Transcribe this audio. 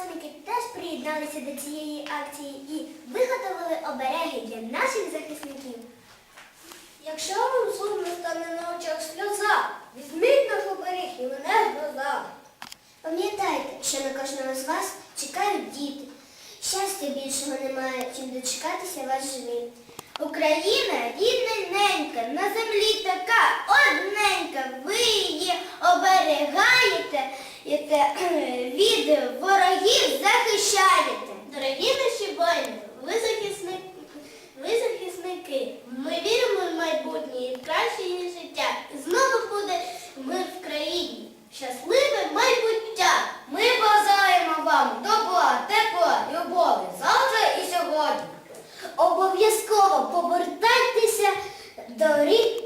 однокласники теж приєдналися до цієї акції і виготовили обереги для наших захисників. Якщо вам сумно стане на очах сльоза, візьміть наш оберіг і мене гроза. Пам'ятайте, що на кожного з вас чекають діти. Щастя більшого немає, чим дочекатися вас живим. Україна рідненька, на Єте від ворогів захищаєте. Дорогі наші воїни, ви захисники, ви захисники. Ми віримо в майбутнє і в краще життя. І знову буде ми в країні. Щасливе майбуття. Ми бажаємо вам добра, тепла, любові завтра і сьогодні. Обов'язково повертайтеся до рік.